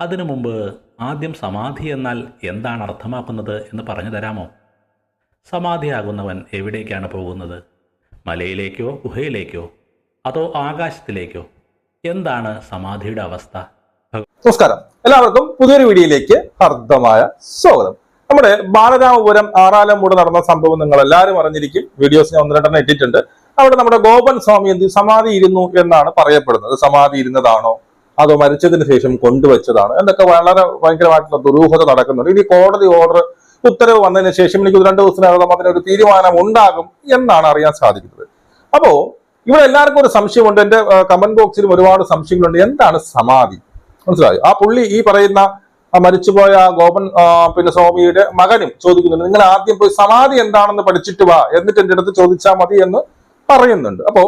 അതിനു മുമ്പ് ആദ്യം സമാധി എന്നാൽ എന്താണ് അർത്ഥമാക്കുന്നത് എന്ന് പറഞ്ഞു തരാമോ? സമാധിയാകുന്നവൻ എവിടേക്കാണ് പോകുന്നത്? മലയിലേക്കോ ഗുഹയിലേക്കോ അതോ ആകാശത്തിലേക്കോ? എന്താണ് സമാധിയുടെ അവസ്ഥ? നമസ്കാരം. എല്ലാവർക്കും പുതിയൊരു വീഡിയോയിലേക്ക് ഹർദ്ദമായ സ്വാഗതം. നമ്മുടെ ബാലരാമപുരം ആറാലമൂട് നടന്ന സംഭവം നിങ്ങൾ എല്ലാവരും അറിഞ്ഞിരിക്കും. വീഡിയോസ് ഞാൻ ഒന്ന് രണ്ടെണ്ണം ഇട്ടിട്ടുണ്ട്. അവിടെ നമ്മുടെ ഗോപൻ സ്വാമി എന്ത് സമാധി ഇരുന്നു എന്നാണ് പറയപ്പെടുന്നത്. സമാധി ഇരുന്നതാണോ? അതോ മരിച്ചതിന് ശേഷം കൊണ്ടുവച്ചതാണ്. എന്നൊക്കെ വളരെ ഭയങ്കരമായിട്ടുള്ള ദുരൂഹത നടക്കുന്നുണ്ട്. ഇനി കോടതി ഓർഡർ ഉത്തരവ് വന്നതിന് ശേഷം എനിക്ക് രണ്ട് ദിവസത്തിനകം അതിനൊരു തീരുമാനം ഉണ്ടാകും എന്നാണ് അറിയാൻ സാധിക്കുന്നത്. അപ്പോ ഇവിടെ എല്ലാവർക്കും ഒരു സംശയമുണ്ട്. എന്റെ കമന്റ് ബോക്സിലും ഒരുപാട് സംശയങ്ങളുണ്ട്. എന്താണ് സമാധി? മനസ്സിലായോ? ആ പുള്ളി ഈ പറയുന്ന മരിച്ചുപോയ ഗോപൻ പിന്നെ സ്വാമിയുടെ മകനും ചോദിക്കുന്നുണ്ട്. നിങ്ങൾ ആദ്യം പോയി സമാധി എന്താണെന്ന് പഠിച്ചിട്ട് വാ. എന്നിട്ട് എന്റെ അടുത്ത് ചോദിച്ചാൽ മതി എന്ന് പറയുന്നുണ്ട്. അപ്പോ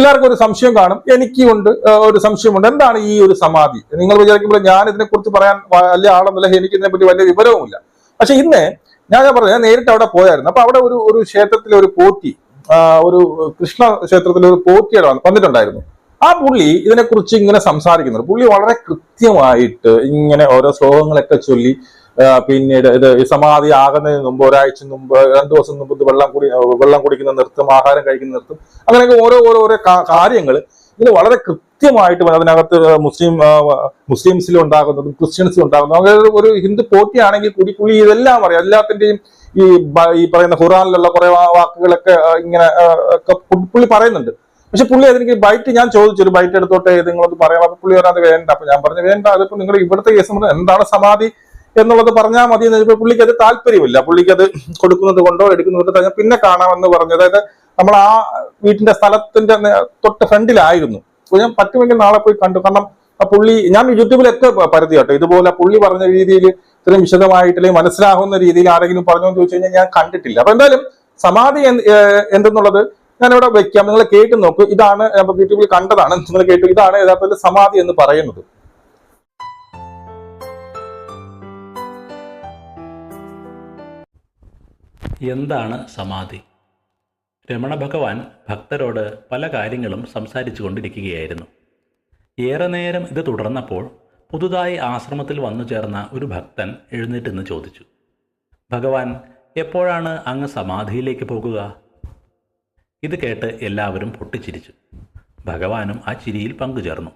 എല്ലാവർക്കും ഒരു സംശയം കാണും. എനിക്കുണ്ട് ഒരു സംശയമുണ്ട്. എന്താണ് ഈ ഒരു സമാധി? നിങ്ങൾ വിചാരിക്കുമ്പോൾ ഞാൻ ഇതിനെ കുറിച്ച് പറയാൻ വലിയ ആളൊന്നുമില്ല എനിക്ക് ഇതിനെപ്പറ്റി വലിയ വിവരവുമില്ല. പക്ഷെ ഇന്ന് ഞാൻ പറഞ്ഞു ഞാൻ നേരിട്ട് അവിടെ പോയായിരുന്നു. അപ്പൊ അവിടെ ഒരു ഒരു ക്ഷേത്രത്തിലെ ഒരു പോറ്റി ഒരു കൃഷ്ണ ക്ഷേത്രത്തിലെ ഒരു പോറ്റിയുടെ വന്നിട്ടുണ്ടായിരുന്നു. ആ പുള്ളി ഇതിനെക്കുറിച്ച് ഇങ്ങനെ സംസാരിക്കുന്നുണ്ട്. പുള്ളി വളരെ കൃത്യമായിട്ട് ഇങ്ങനെ ഓരോ ശ്ലോകങ്ങളൊക്കെ ചൊല്ലി പിന്നീട് ഇത് സമാധി ആകുന്നതിന് മുമ്പ് ഒരാഴ്ച മുമ്പ് രണ്ടു ദിവസം മുമ്പ് വെള്ളം കുടി വെള്ളം കുടിക്കുന്ന നിർത്തും ആഹാരം കഴിക്കുന്ന നിർത്തും അങ്ങനെയൊക്കെ ഓരോ ഓരോ ഓരോ കാര്യങ്ങൾ ഇത് വളരെ കൃത്യമായിട്ട് അതിനകത്ത് മുസ്ലിം മുസ്ലിംസിലും ഉണ്ടാകുന്നതും ക്രിസ്ത്യൻസിലും ഉണ്ടാകുന്നതും അങ്ങനെ ഒരു- ഹിന്ദു പോറ്റിയാണെങ്കിൽ കൂടി പുള്ളി ഇതെല്ലാം അറിയാം. എല്ലാത്തിന്റെയും ഈ ഈ പറയുന്ന ഖുറാനിലുള്ള കുറെ വാക്കുകളൊക്കെ ഇങ്ങനെ പുള്ളി പറയുന്നുണ്ട്. പക്ഷെ പുള്ളി അതെനിക്ക് ബൈറ്റ് ഞാൻ ചോദിച്ചു ഒരു ബൈറ്റ് എടുത്തോട്ടെ നിങ്ങളൊന്ന് പറയാം. അപ്പൊ പുള്ളി പറഞ്ഞത് വേണ്ട. അപ്പൊ ഞാൻ പറഞ്ഞു വേണ്ട അതിപ്പോ നിങ്ങൾ ഇവിടുത്തെ കേസ് എന്താണ് സമാധി? എന്നുള്ളത് പറഞ്ഞാൽ മതി എന്ന് പുള്ളിക്ക് അത് താല്പര്യമില്ല. പുള്ളിക്ക് അത് കൊടുക്കുന്നത് കൊണ്ടോ എടുക്കുന്നത് കൊണ്ടോ പിന്നെ കാണാമെന്ന് പറഞ്ഞു അതായത് നമ്മൾ ആ വീട്ടിന്റെ സ്ഥലത്തിന്റെ തൊട്ട് ഫ്രണ്ടിലായിരുന്നു. ഞാൻ പറ്റുമെങ്കിൽ നാളെ പോയി കണ്ടു. കാരണം ആ പുള്ളി ഞാൻ യൂട്യൂബിലൊക്കെ പരിധി കേട്ടോ. ഇതുപോലെ പുള്ളി പറഞ്ഞ രീതിയിൽ ഇത്രയും വിശദമായിട്ട് അല്ലെങ്കിൽ മനസ്സിലാകുന്ന രീതിയിൽ ആരെങ്കിലും പറഞ്ഞു എന്ന് ചോദിച്ചു കഴിഞ്ഞാൽ ഞാൻ കണ്ടിട്ടില്ല. അപ്പൊ എന്തായാലും സമാധി എന്തെന്നുള്ളത് ഞാനിവിടെ വെക്കാം. നിങ്ങൾ കേട്ട് നോക്കൂ. ഇതാണ് യൂട്യൂബിൽ കണ്ടതാണ്. നിങ്ങൾ കേട്ടു. ഇതാണ് യഥാർത്ഥത്തിൽ സമാധി എന്ന് പറയുന്നത്. എന്താണ് സമാധി? രമണ ഭഗവാൻ ഭക്തരോട് പല കാര്യങ്ങളും സംസാരിച്ചു കൊണ്ടിരിക്കുകയായിരുന്നു. ഏറെ നേരം ഇത് തുടർന്നപ്പോൾ പുതുതായി ആശ്രമത്തിൽ വന്നു ചേർന്ന ഒരു ഭക്തൻ എഴുന്നേറ്റ് നിന്ന് ചോദിച്ചു. ഭഗവാൻ എപ്പോഴാണ് അങ്ങ് സമാധിയിലേക്ക് പോകുക? ഇത് കേട്ട് എല്ലാവരും പൊട്ടിച്ചിരിച്ചു. ഭഗവാനും ആ ചിരിയിൽ പങ്കുചേർന്നു.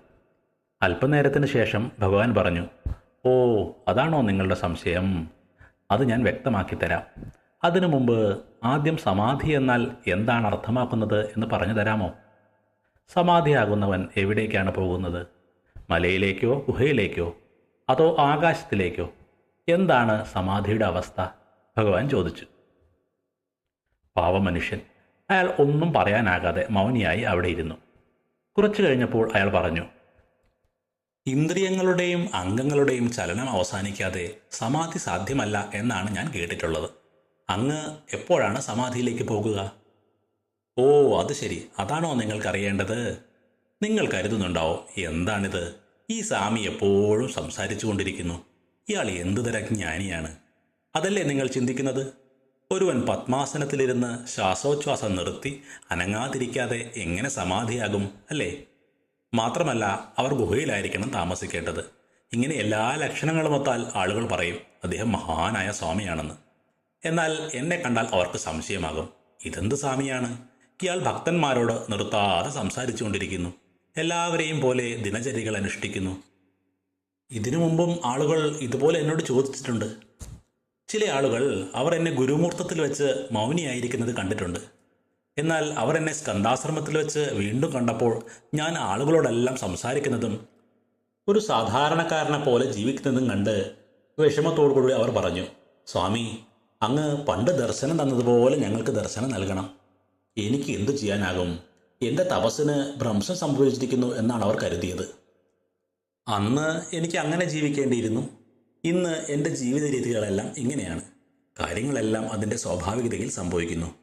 അല്പനേരത്തിന് ശേഷം ഭഗവാൻ പറഞ്ഞു ഓ അതാണോ നിങ്ങളുടെ സംശയം? അത് ഞാൻ വ്യക്തമാക്കി തരാം അതിനു മുമ്പ് ആദ്യം സമാധി എന്നാൽ എന്താണ് അർത്ഥമാക്കുന്നത് എന്ന് പറഞ്ഞു തരാമോ? സമാധിയാകുന്നവൻ എവിടേക്കാണ് പോകുന്നത്? മലയിലേക്കോ ഗുഹയിലേക്കോ? അതോ ആകാശത്തിലേക്കോ? എന്താണ് സമാധിയുടെ അവസ്ഥ? ഭഗവാൻ ചോദിച്ചു. പാവമനുഷ്യൻ അയാൾ ഒന്നും പറയാനാകാതെ മൗനിയായി അവിടെ ഇരുന്നു. കുറച്ചു കഴിഞ്ഞപ്പോൾ അയാൾ പറഞ്ഞു ഇന്ദ്രിയങ്ങളുടെയും അംഗങ്ങളുടെയും ചലനം അവസാനിക്കാതെ സമാധി സാധ്യമല്ല എന്നാണ് ഞാൻ കേട്ടിട്ടുള്ളത്. അങ്ങ് എപ്പോഴാണ് സമാധിയിലേക്ക് പോകുക? ഓ അത് ശരി. അതാണോ നിങ്ങൾക്കറിയേണ്ടത്? നിങ്ങൾ കരുതുന്നുണ്ടാവും? എന്താണിത്? ഈ സ്വാമി എപ്പോഴും സംസാരിച്ചു കൊണ്ടിരിക്കുന്നു ഇയാൾ എന്തു തരം ജ്ഞാനിയാണ്? അതല്ലേ നിങ്ങൾ ചിന്തിക്കുന്നത്? ഒരുവൻ പത്മാസനത്തിലിരുന്ന് ശ്വാസോച്ഛ്വാസം നിർത്തി അനങ്ങാതിരിക്കാതെ എങ്ങനെ സമാധിയാകും അല്ലേ? മാത്രമല്ല അവർ ഗുഹയിലായിരിക്കണം താമസിക്കേണ്ടത്. ഇങ്ങനെ എല്ലാ ലക്ഷണങ്ങളുമൊത്താൽ ആളുകൾ പറയും അദ്ദേഹം മഹാനായ സ്വാമിയാണെന്ന്. എന്നാൽ എന്നെ കണ്ടാൽ അവർക്ക് സംശയമാകും. ഇതെന്ത് സ്വാമിയാണ്? ഇയാൾ ഭക്തന്മാരോട് നിർത്താതെ സംസാരിച്ചുകൊണ്ടിരിക്കുന്നു. എല്ലാവരെയും പോലെ ദിനചര്യകൾ അനുഷ്ഠിക്കുന്നു. ഇതിനു മുമ്പും ആളുകൾ ഇതുപോലെ എന്നോട് ചോദിച്ചിട്ടുണ്ട്. ചില ആളുകൾ അവർ എന്നെ ഗുരുമൂർത്തത്തിൽ വെച്ച് മൗനിയായിരിക്കുന്നത് കണ്ടിട്ടുണ്ട്. എന്നാൽ അവർ എന്നെ സ്കന്ധാശ്രമത്തിൽ വെച്ച് വീണ്ടും കണ്ടപ്പോൾ ഞാൻ ആളുകളോടെല്ലാം സംസാരിക്കുന്നതും ഒരു സാധാരണക്കാരനെ പോലെ ജീവിക്കുന്നതും കണ്ട് വിഷമത്തോടുകൂടി അവർ പറഞ്ഞു സ്വാമി അങ്ങ് പണ്ട് ദർശനം തന്നതുപോലെ ഞങ്ങൾക്ക് ദർശനം നൽകണം. എനിക്ക് എന്തു ചെയ്യാനാകും? എന്റെ തപസ്സിന് ഭ്രംശം സംഭവിച്ചിരിക്കുന്നു എന്നാണ് അവർ കരുതിയത്. അന്ന് എനിക്ക് അങ്ങനെ ജീവിക്കേണ്ടിയിരുന്നു. ഇന്ന് എന്റെ ജീവിത രീതികളെല്ലാം ഇങ്ങനെയാണ്. കാര്യങ്ങളെല്ലാം അതിന്റെ സ്വാഭാവികതയിൽ സംഭവിക്കുന്നു.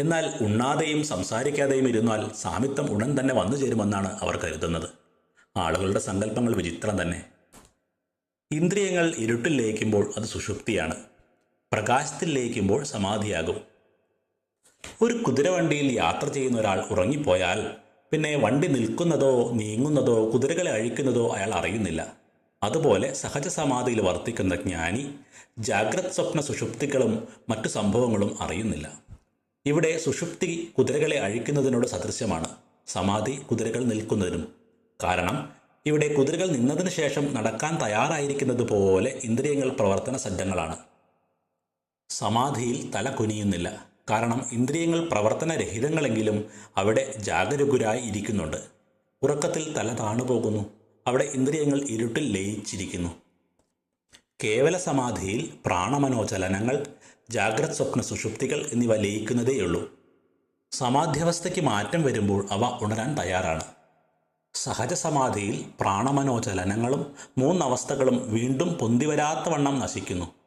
എന്നാൽ ഉണ്ണാതെയും സംസാരിക്കാതെയും ഇരുന്നാൽ സാമിത്വം ഉടൻ തന്നെ വന്നു ചേരുമെന്നാണ് അവർ കരുതുന്നത്. ആളുകളുടെ സങ്കല്പങ്ങൾ വിചിത്രം തന്നെ. ഇന്ദ്രിയങ്ങൾ ഇരുട്ടിൽ ലയിക്കുമ്പോൾ അത് സുഷുപ്തിയാണ്. പ്രകാശത്തിൽ ലയിക്കുമ്പോൾ സമാധിയാകും. ഒരു കുതിരവണ്ടിയിൽ യാത്ര ചെയ്യുന്ന ഒരാൾ ഉറങ്ങിപ്പോയാൽ പിന്നെ വണ്ടി നിൽക്കുന്നതോ നീങ്ങുന്നതോ കുതിരകളെ അഴിക്കുന്നതോ അയാൾ അറിയുന്നില്ല. അതുപോലെ സഹജ സമാധിയിൽ വർത്തിക്കുന്ന ജ്ഞാനി ജാഗ്രത് സ്വപ്ന സുഷുപ്തികളും മറ്റു സംഭവങ്ങളും അറിയുന്നില്ല. ഇവിടെ സുഷുപ്തി കുതിരകളെ അഴിക്കുന്നതിനോട് സദൃശ്യമാണ്. സമാധി കുതിരകൾ നിൽക്കുന്നതിനും. കാരണം ഇവിടെ കുതിരകൾ നിന്നതിന് ശേഷം നടക്കാൻ തയ്യാറായിരിക്കുന്നത് പോലെ ഇന്ദ്രിയങ്ങൾ പ്രവർത്തന സജ്ജങ്ങളാണ്. സമാധിയിൽ തല കുനിയുന്നില്ല. കാരണം ഇന്ദ്രിയങ്ങൾ പ്രവർത്തനരഹിതങ്ങളെങ്കിലും അവിടെ ജാഗരൂകരായി ഇരിക്കുന്നുണ്ട്. ഉറക്കത്തിൽ തല താണുപോകുന്നു. അവിടെ ഇന്ദ്രിയങ്ങൾ ഇരുട്ടിൽ ലയിച്ചിരിക്കുന്നു. കേവല സമാധിയിൽ പ്രാണമനോചലനങ്ങൾ ജാഗ്രത് സ്വപ്ന സുഷുപ്തികൾ എന്നിവ ലയിക്കുന്നതേയുള്ളൂ സമാധ്യവസ്ഥയ്ക്ക് മാറ്റം വരുമ്പോൾ അവ ഉണരാൻ തയ്യാറാണ്. സഹജ സമാധിയിൽ പ്രാണമനോചലനങ്ങളും മൂന്നവസ്ഥകളും വീണ്ടും പൊന്തിവരാത്തവണ്ണം നശിക്കുന്നു.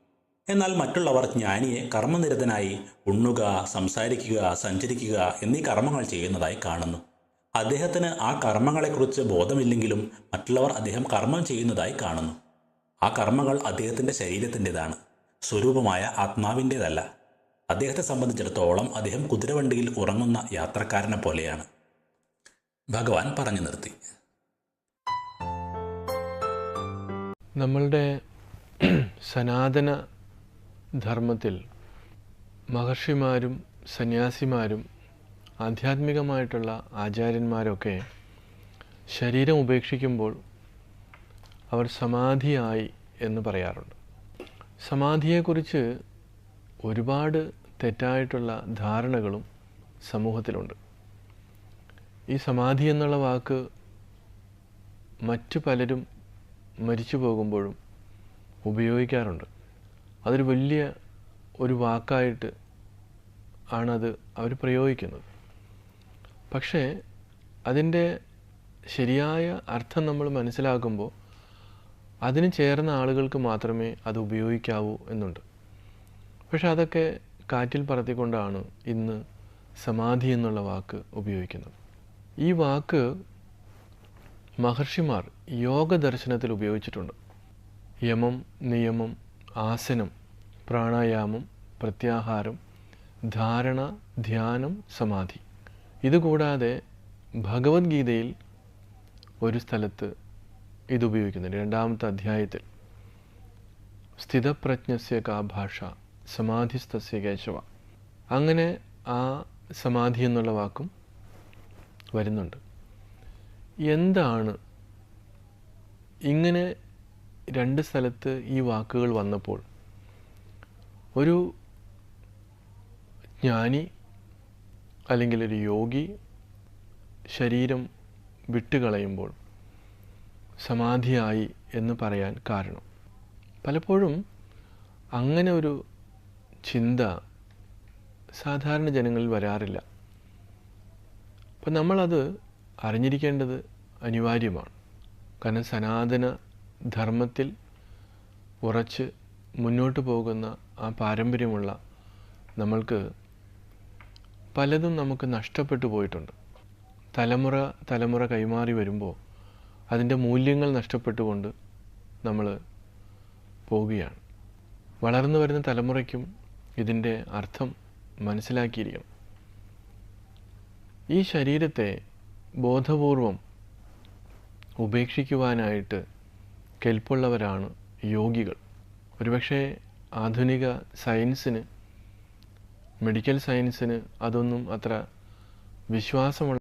എന്നാൽ മറ്റുള്ളവർ ജ്ഞാനിയെ കർമ്മനിരതനായി ഉണ്ണുക സംസാരിക്കുക സഞ്ചരിക്കുക എന്നീ കർമ്മങ്ങൾ ചെയ്യുന്നതായി കാണുന്നു. അദ്ദേഹത്തിന് ആ കർമ്മങ്ങളെക്കുറിച്ച് ബോധമില്ലെങ്കിലും മറ്റുള്ളവർ അദ്ദേഹം കർമ്മം ചെയ്യുന്നതായി കാണുന്നു. ആ കർമ്മങ്ങൾ അദ്ദേഹത്തിന്റെ ശരീരത്തിന്റെതാണ് സ്വരൂപമായ ആത്മാവിന്റേതല്ല അദ്ദേഹത്തെ സംബന്ധിച്ചിടത്തോളം അദ്ദേഹം കുതിരവണ്ടിയിൽ ഉറങ്ങുന്ന യാത്രക്കാരനെ പോലെയാണ്. ഭഗവാൻ പറഞ്ഞു നിർത്തി. നമ്മളുടെ സനാതന ധർമ്മത്തിൽ മഹർഷിമാരും സന്യാസിമാരും ആധ്യാത്മികമായിട്ടുള്ള ആചാര്യന്മാരൊക്കെ ശരീരം ഉപേക്ഷിക്കുമ്പോൾ അവർ സമാധിയായി എന്ന് പറയാറുണ്ട്. സമാധിയെക്കുറിച്ച് ഒരുപാട് തെറ്റായിട്ടുള്ള ധാരണകളും സമൂഹത്തിലുണ്ട്. ഈ സമാധി എന്നുള്ള വാക്ക് മറ്റു പലരും മരിച്ചു പോകുമ്പോഴും ഉപയോഗിക്കാറുണ്ട്. അതൊരു വലിയ ഒരു വാക്കായിട്ട് ആണത് അവർ പ്രയോഗിക്കുന്നത്. പക്ഷേ അതിന്റെ ശരിയായ അർത്ഥം നമ്മൾ മനസ്സിലാക്കുമ്പോൾ അതിന് ചേർന്ന ആളുകൾക്ക് മാത്രമേ അത് ഉപയോഗിക്കാവൂ എന്നുണ്ട്. പക്ഷെ അതൊക്കെ കാറ്റിൽ പറത്തിക്കൊണ്ടാണ് ഇന്ന് സമാധി എന്നുള്ള വാക്ക് ഉപയോഗിക്കുന്നത്. ഈ വാക്ക് മഹർഷിമാർ യോഗ ദർശനത്തിൽ ഉപയോഗിച്ചിട്ടുണ്ട്. യമം നിയമം ആസനം പ്രാണായാമം പ്രത്യാഹാരം ധാരണ ധ്യാനം സമാധി. ഇതുകൂടാതെ ഭഗവത്ഗീതയിൽ ഒരു സ്ഥലത്ത് ഇതുപയോഗിക്കുന്നുണ്ട്. രണ്ടാമത്തെ അധ്യായത്തിൽ സ്ഥിതപ്രജ്ഞസ്യ കാ ഭാഷ സമാധിസ്ഥസ്യ കേശവ. അങ്ങനെ ആ സമാധി എന്നുള്ള വാക്കും വരുന്നുണ്ട്. എന്താണ് ഇങ്ങനെ രണ്ട് സ്ഥലത്ത് ഈ വാക്കുകൾ വന്നപ്പോൾ ഒരു ജ്ഞാനി അല്ലെങ്കിൽ ഒരു യോഗി ശരീരം വിട്ടുകളയുമ്പോൾ സമാധിയായി എന്ന് പറയാൻ കാരണം. പലപ്പോഴും അങ്ങനെ ഒരു ചിന്ത സാധാരണ ജനങ്ങളിൽ വരാറില്ല. അപ്പം നമ്മളത് അറിഞ്ഞിരിക്കേണ്ടത് അനിവാര്യമാണ്. കാരണം സനാതന ധർമ്മത്തിൽ ഉറച്ച് മുന്നോട്ട് പോകുന്ന ആ പാരമ്പര്യമുള്ള നമ്മൾക്ക് പലതും നമുക്ക് നഷ്ടപ്പെട്ടു പോയിട്ടുണ്ട്. തലമുറ തലമുറ കൈമാറി വരുമ്പോൾ അതിന്റെ മൂല്യങ്ങൾ നഷ്ടപ്പെട്ടുകൊണ്ട് നമ്മൾ പോവുകയാണ്. വളർന്നു വരുന്ന തലമുറയ്ക്കും ഇതിന്റെ അർത്ഥം മനസ്സിലാക്കിയിരിക്കണം. ഈ ശരീരത്തെ ബോധപൂർവം ഉപേക്ഷിക്കുവാനായിട്ട് കെൽപ്പുള്ളവരാണ് യോഗികൾ. ഒരുപക്ഷെ ആധുനിക സയൻസിന് മെഡിക്കൽ സയൻസിന് അതൊന്നും അത്ര വിശ്വാസമുള്ള